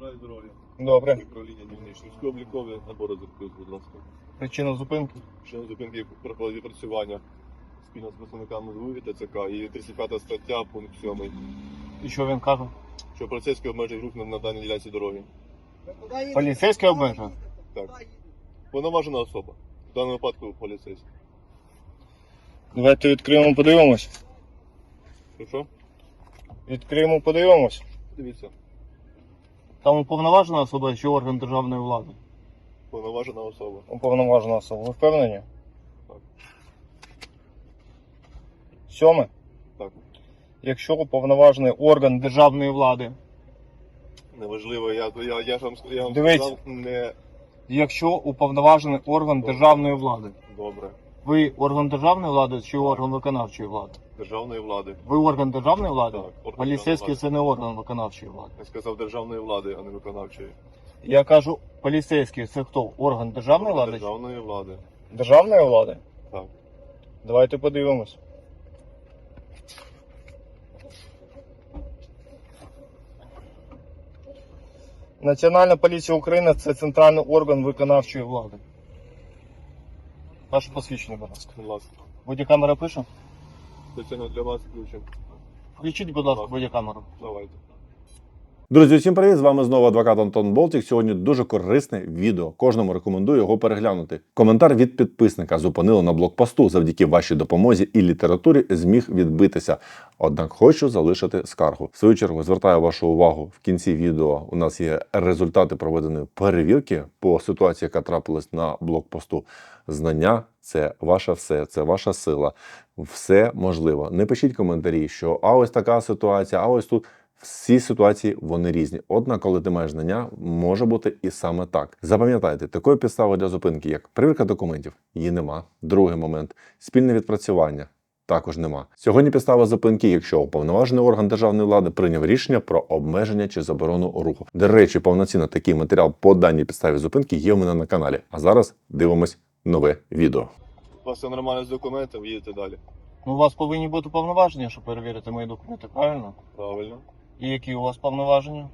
Здоров'я. Добре. Управління. Військові облікові набори запитую, будь ласка. Причина зупинки. Член зупинки проходить відпрацювання спільно з представниками ЗВУ і ТЦК і 35 стаття, пункт 7, І що він каже? що поліцейський обмежує рух на, на даній ділянці дороги. Поліцейський обмежує? Так. Повноважена особа. В даному випадку поліцейський. Давайте відкриємо, подивимось. Що що? Відкриємо, подивимось. Дивіться. Там уповноважена особа чи орган державної влади? Повноважена особа. Уповноважена особа. Ви впевнені? Так. Сьоме. Так. Якщо уповноважений орган державної влади, Неважливо, я, я, я ж вам, я вам Дивіться. сказав не якщо уповноважений орган державної влади, добре. Ви орган державної влади чи орган виконавчої влади? Державної влади. Ви орган державної влади? Так, орган Поліцейський це не орган виконавчої влади. Я сказав державної влади, а не виконавчої. Я кажу, поліцейський це хто? Орган державної влади? Державної влади. Державної влади? Так. Давайте подивимось. Національна поліція України це центральний орган виконавчої влади. Ваше посвідчення, будь ласка. Будь ласка. Бодікамера пише? Спеціально для вас включимо. Включіть, будь ласка, бодікамеру. Давайте. Друзі, всім привіт! З вами знову адвокат Антон Болтік. Сьогодні дуже корисне відео. Кожному рекомендую його переглянути. Коментар від підписника зупинили на блокпосту. Завдяки вашій допомозі і літературі зміг відбитися. Однак хочу залишити скаргу. В свою чергу звертаю вашу увагу в кінці відео. У нас є результати проведеної перевірки по ситуації, яка трапилась на блокпосту. Знання це ваше все, це ваша сила. Все можливо. Не пишіть коментарі, що а ось така ситуація, а ось тут. Всі ситуації вони різні. Однак, коли ти маєш знання, може бути і саме так. Запам'ятайте, такої підстави для зупинки, як перевірка документів, її нема. Другий момент спільне відпрацювання. Також нема. Сьогодні підстава зупинки, якщо уповноважений орган державної влади прийняв рішення про обмеження чи заборону руху. До речі, повноцінно такий матеріал по даній підставі зупинки є у мене на каналі. А зараз дивимось нове відео. У вас все нормально з документом, їдете далі. Ну, у вас повинні бути повноваження, щоб перевірити мої документи, правильно? Правильно. І які у вас повноваження?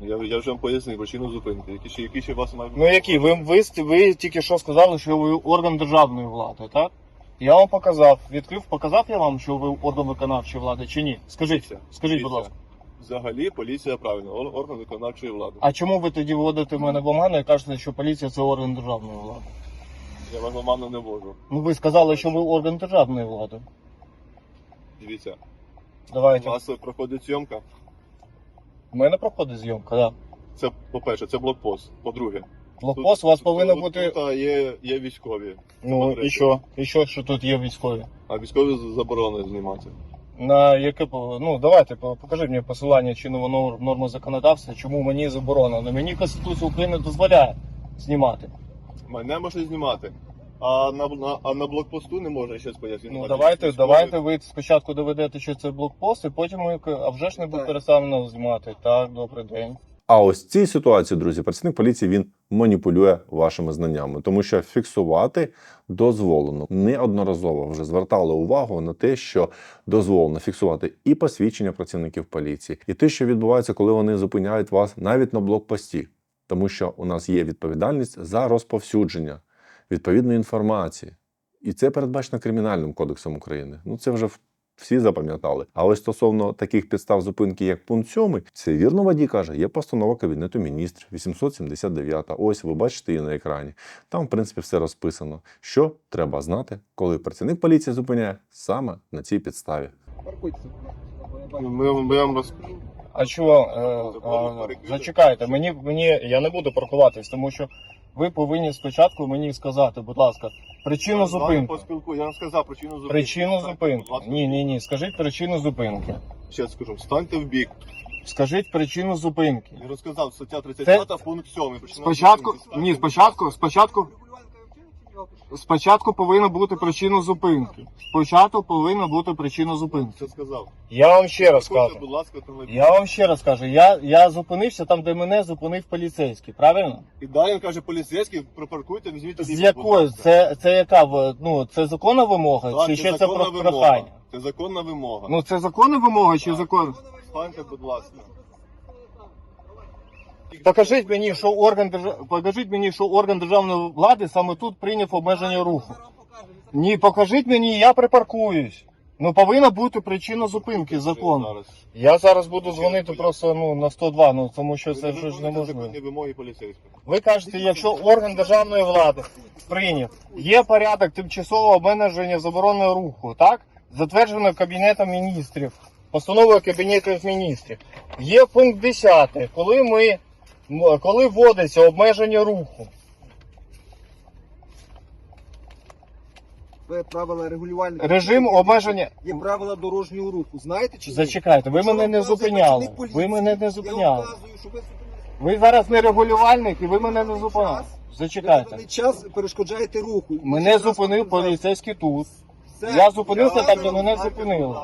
Я, я вже вам пояснив причину зупинки. Які ще, які ще у вас мають Ну які? Ви, ви, ви тільки що сказали, що ви орган державної влади, так? Я вам показав, відкрив, показав я вам, що ви орган виконавчої влади чи ні? Скажіть, скажіть, будь ласка. Взагалі поліція правильно, ор- орган виконавчої влади. А чому ви тоді вводите мене в оману і кажете, що поліція це орган державної влади? Я вас в оману не можу. Ну ви сказали, що ви орган державної влади. Дивіться, у Давайте. вас проходить зйомка. У мене проходить зйомка, так. Це по-перше, це блокпост. По-друге, Блокпост у вас тут- бути. Тут а, є, є військові, Ну і що? І що, що тут є військові? а військові заборонено знімати. На яке ну давайте покажи мені посилання чинного нор- норми законодавства, чому мені заборонено. Мені Конституція України дозволяє знімати. Мене можна знімати. А на, на, а на блокпосту не можна щось пояснити. Ну давайте, давайте ви спочатку доведете, що це блокпост, і потім ми а вже ж не буде переставлено знімати. Так, добрий день. А ось цій ситуації, друзі, працівник поліції він маніпулює вашими знаннями, тому що фіксувати дозволено. Неодноразово вже звертали увагу на те, що дозволено фіксувати і посвідчення працівників поліції, і те, що відбувається, коли вони зупиняють вас навіть на блокпості, тому що у нас є відповідальність за розповсюдження відповідної інформації. І це передбачено кримінальним кодексом України. Ну це вже в- всі запам'ятали. А ось стосовно таких підстав зупинки, як пункт 7, це вірно водій каже, є постанова Кабінету міністрів 879. Ось ви бачите її на екрані. Там, в принципі, все розписано. Що треба знати, коли працівник поліції зупиняє саме на цій підставі. Ми, ми вам роз... А чого? Е, е, зачекайте, мені, мені я не буду паркуватись, тому що ви повинні спочатку мені сказати, будь ласка, причину зупинки. поспілку- Я вам сказав причину зупинки. Причину Так, зупинки. будь ласка. Ні, ні, ні. Скажіть причину зупинки. Ще скажу, встаньте в бік. Скажіть причину зупинки. Я розказав, стаття 35, пункт 7. Спочатку, ні, спочатку, спочатку, спочатку повинна бути причина зупинки. Спочатку повинна бути причина зупинки. Що сказав? Я вам ще раз кажу. будь ласка, телефон. Я вам ще раз кажу, я, я зупинився там, де мене зупинив поліцейський, правильно? І далі він каже, поліцейський, припаркуйте, візьміть З якою? Це, це яка в- ну це законна вимога? Так, чи ще це законна про вимога. прохання? Це законна вимога. Ну це законна вимога чи закон? Встаньте, будь ласка. Покажіть мені, що орган держав... покажіть мені, що орган державної влади саме тут прийняв обмеження руху. Ні, покажіть мені, я припаркуюсь. Ну повинна бути причина зупинки закону. Я зараз буду дзвонити просто ну на 102, ну тому що це Ви ж неможливо. законні вимоги поліцейського. Ви кажете, якщо орган державної влади прийняв, є порядок тимчасового обмеження заборони руху, так? Затверджено Кабінетом міністрів, постановою Кабінету міністрів. Є пункт 10, коли ми коли вводиться обмеження руху. Ви правила регулювальних Режим обмеження. є правила дорожнього руху. Знаєте чи ні? Зачекайте, ви мене не вказує зупиняли. працівник поліції, Ви мене не Я зупиняли. вказую, що ви. Ви зараз не регулювальник і ви мене не зупиняли. Ви Зачекайте. даний час перешкоджаєте руху. Мене зупинив поліцейський тут. Все. Я зупинився там, де мене зупинили.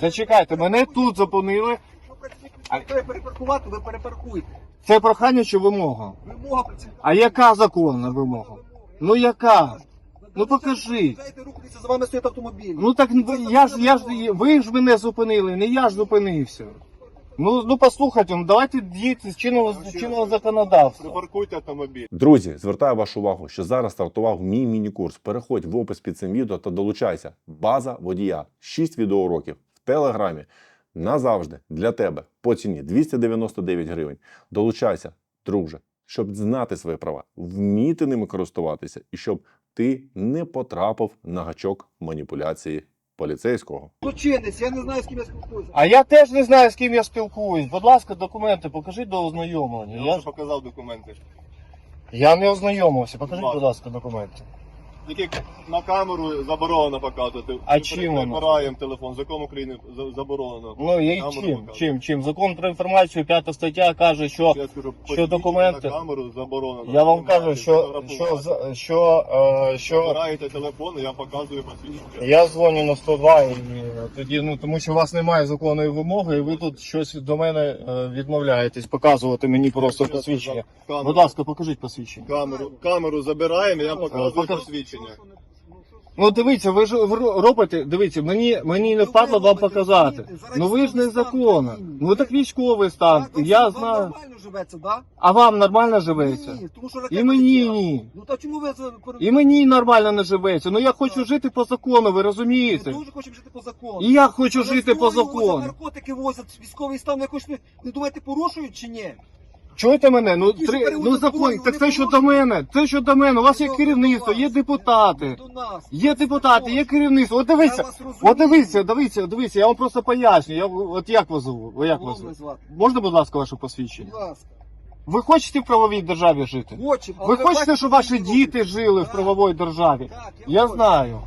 Зачекайте, мене тут зупинили. Якщо працівник перепаркувати, ви перепаркуєте. Це прохання чи вимога? Вимога працівника. А яка законна вимога? Ну яка? Ну покажіть. Дайте рухатися, за вами стоїть автомобіль. Ну так ви- я ж я ж ви ж мене зупинили, не я ж зупинився. Ну ну послухайте, ну давайте діяти з чинного з чинного законодавства. Припаркуйте автомобіль. Друзі, звертаю вашу увагу, що зараз стартував мій міні-курс. Переходь в опис під цим відео та долучайся. База водія. 6 відеоуроків в телеграмі. Назавжди для тебе по ціні 299 гривень. Долучайся, друже, щоб знати свої права, вміти ними користуватися і щоб ти не потрапив на гачок маніпуляції поліцейського. Злочинець, я не знаю, з ким я спілкуюся. А я теж не знаю, з ким я спілкуюсь. Будь ласка, документи покажіть до ознайомлення. Я Я, вже показав документи. я не ознайомився. Покажіть, будь ласка, документи. Які на камеру заборонено показувати. А Ми чим воно? Прибираємо телефон. Закон України за- заборонено. Ну і Камеру чим? показувати. Чим? Чим? Закон про інформацію, п'ята стаття каже, що Я скажу, що посвідчення документи? на камеру заборонено. я вам Знімати, кажу, що що фотографувати. з- що, е, що Забираєте телефон, я показую посвідчення. я дзвоню на 102 і тоді, ну тому що у вас немає законної вимоги, і ви тут щось до мене е, відмовляєтесь показувати мені просто посвідчення. Камеру, Будь ласка, покажіть посвідчення. камеру, камеру забираємо, я показую покаж- посвідчення. Ну дивіться, ви ж робите, дивіться, мені мені не впадло вам показати. Ну ви ж незаконно. Ну так військовий стан. Так, Я вам знаю. нормально живеться, да? А вам нормально живеться? Ні, тому що І мені летіла. ні. Ну та чому ви за І мені нормально не живеться. Ну я хочу жити по закону, ви Ми розумієте? дуже хочемо жити по закону. І я хочу жити по возять, закону. Наркотики возять, військовий стан якось не, не думаєте, порушують чи ні? Чуєте мене? Ну Ті, три ну закон. Так вони це що до мене. Це що до мене. У вас є До- керівництво, є вас. депутати. До нас. Є депутати, є керівництво. От Я дивіться. вас розумію. От дивіться, дивіться, дивіться, я вам просто поясню. Я от як вас зову? Як вас Головне звати. Можна, будь ласка, ваше посвідчення? Будь ласка. Ви хочете в правовій державі жити? Хочемо. але Ви хочете, бачите, щоб ваші що діти жили в Так, правовій державі? Так, Я хочу. знаю.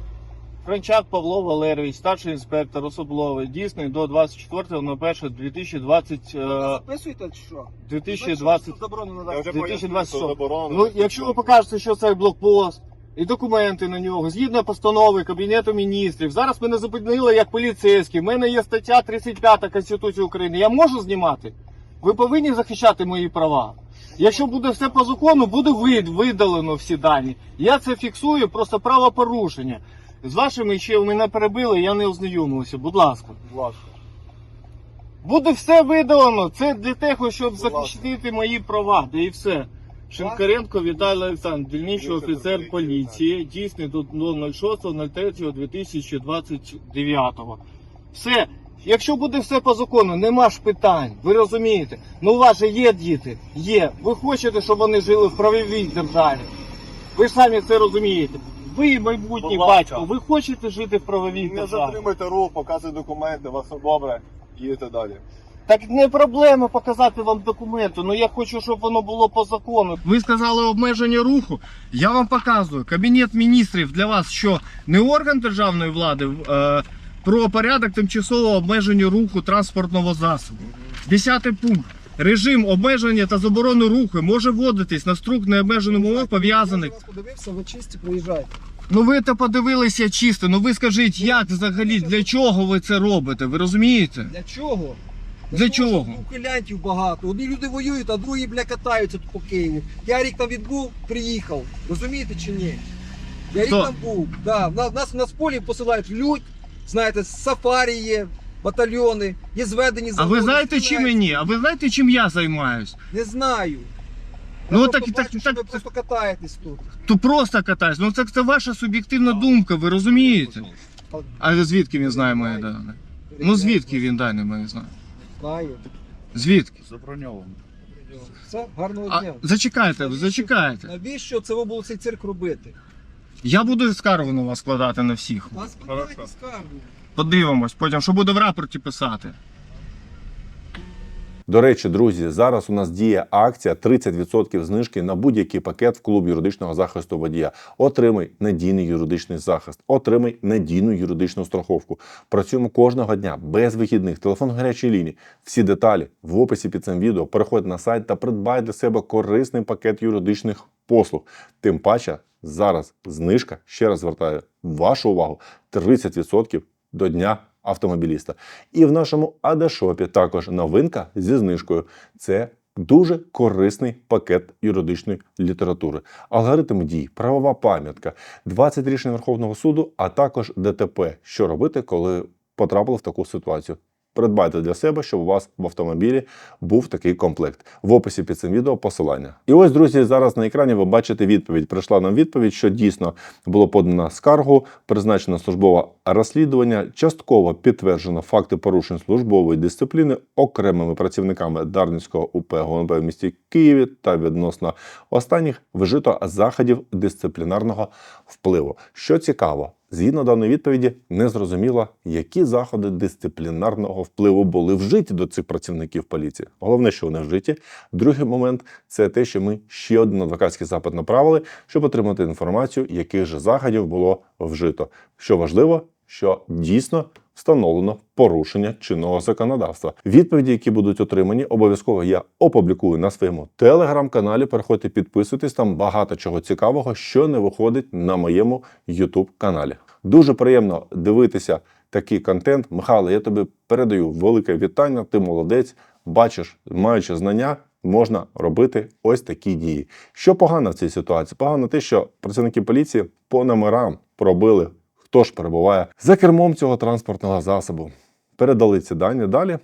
Франчак Павло Валерійович, старший інспектор особливий, дійсний до 24.01.2020, Ви е, чи що? 2020. Знаєте, що заборонено Я вже 2026. пояснив, що заборонено. Ну, якщо ви покажете, що це блокпост, і документи на нього, згідно постанови Кабінету міністрів, зараз мене зупинили як поліцейський, в мене є стаття 35 Конституції України. Я можу знімати? Ви повинні захищати мої права. Якщо буде все по закону, буде вид- видалено всі дані. Я це фіксую, просто правопорушення. З вашими ще мене перебили, я не ознайомився. Будь ласка. Будь ласка. Буде все видалено. Це для того, щоб Будь захистити мої права, де і все. Шинкаренко Віталій Олександр, дільничний офіцер поліції, дійсний до 06.03.2029. Все. Якщо буде все по закону, нема ж питань. Ви розумієте? Ну у вас же є діти, є. Ви хочете, щоб вони жили в правовій державі. Ви ж самі це розумієте. Ви майбутній Будь ласка. батько, ви хочете жити в правовій Не державі. затримуйте рух, показуйте документи, вас все добре, їдете далі. Так не проблема показати вам документи. Ну я хочу, щоб воно було по закону. Ви сказали обмеження руху. Я вам показую. Кабінет міністрів для вас що не орган державної влади е, про порядок тимчасового обмеження руху транспортного засобу. Десятий пункт. Режим обмеження та заборони руху може вводитись на струк необмежених умов пов'язаних. Я подивився, ви чисті, проїжджайте. Ну ви то подивилися чисто. Ну ви скажіть, як взагалі для чого ви це робите? Ви розумієте? Для чого? Для чого? що Ухилянтів багато. Одні люди воюють, а другі, бля, катаються тут по Києву. Я рік там відбув, приїхав. Розумієте чи ні? Я рік Хто? там був. Да. в Нас, нас, нас в полі посилають людь, знаєте, сафарі є. Батальйони, є зведені А ви знаєте, чим мені? А ви знаєте, чим я займаюсь? Не знаю. Ну, так- просто так- бачу, так- ви просто катаєтесь тут. То просто катаюсь. Ну це, це ваша суб'єктивна думка, ви розумієте? А звідки він знає мої дані? Ну звідки він дані мої знає? Знаю. Звідки? Заброньовано. Все, гарного А, дня. зачекайте, зачекайте. Навіщо це ви було цей цирк робити? Я буду скаргу на вас складати на всіх. Вас подайте скаргу. Подивимось, потім, що буде в рапорті писати. До речі, друзі, зараз у нас діє акція 30% знижки на будь-який пакет в клуб юридичного захисту водія. Отримай надійний юридичний захист, отримай надійну юридичну страховку. Працюємо кожного дня без вихідних. Телефон гарячої лінії. Всі деталі в описі під цим відео. Переходь на сайт та придбай для себе корисний пакет юридичних послуг. Тим паче зараз знижка. Ще раз звертаю вашу увагу: 30% до дня автомобіліста. І в нашому Адашопі також новинка зі знижкою. Це дуже корисний пакет юридичної літератури. Алгоритм дій, правова пам'ятка, 20 рішень Верховного суду, а також ДТП. Що робити, коли потрапили в таку ситуацію? Придбайте для себе, щоб у вас в автомобілі був такий комплект. В описі під цим відео посилання. І ось, друзі, зараз на екрані ви бачите відповідь. Прийшла нам відповідь, що дійсно було подано скаргу, призначено службове розслідування, частково підтверджено факти порушень службової дисципліни окремими працівниками Дарницького УП ГУНП в місті Києві та відносно останніх вжито заходів дисциплінарного впливу. Що цікаво, згідно даної відповіді, не зрозуміло, які заходи дисциплінарного впливу були вжиті до цих працівників поліції. Головне, що вони вжиті. Другий момент це те, що ми ще один адвокатський запит направили, щоб отримати інформацію, яких же заходів було вжито. Що важливо, що дійсно встановлено порушення чинного законодавства. Відповіді, які будуть отримані, обов'язково я опублікую на своєму телеграм-каналі. Переходьте, підписуйтесь, там багато чого цікавого, що не виходить на моєму youtube каналі. Дуже приємно дивитися такий контент. Михайло, я тобі передаю велике вітання. Ти молодець. Бачиш, маючи знання, можна робити ось такі дії. Що погано в цій ситуації? Погано те, що працівники поліції по номерам пробили, хто ж перебуває за кермом цього транспортного засобу. Передали ці дані далі,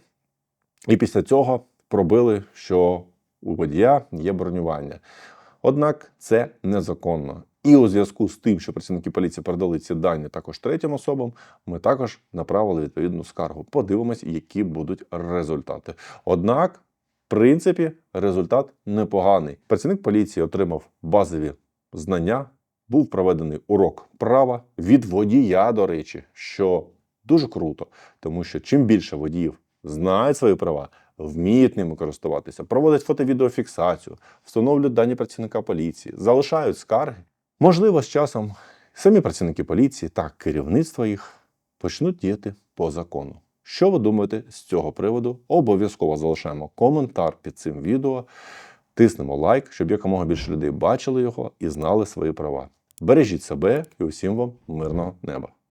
і після цього пробили, що у водія є бронювання. Однак це незаконно. І у зв'язку з тим, що працівники поліції передали ці дані також третім особам, ми також направили відповідну скаргу. Подивимось, які будуть результати. Однак, в принципі, результат непоганий. Працівник поліції отримав базові знання, був проведений урок права від водія, до речі, що дуже круто, тому що чим більше водіїв знають свої права, вміють ними користуватися, проводять фото-відеофіксацію, встановлюють дані працівника поліції, залишають скарги. Можливо, з часом самі працівники поліції та керівництво їх почнуть діяти по закону. Що ви думаєте з цього приводу? Обов'язково залишаємо коментар під цим відео, тиснемо лайк, щоб якомога більше людей бачили його і знали свої права. Бережіть себе і усім вам мирного неба.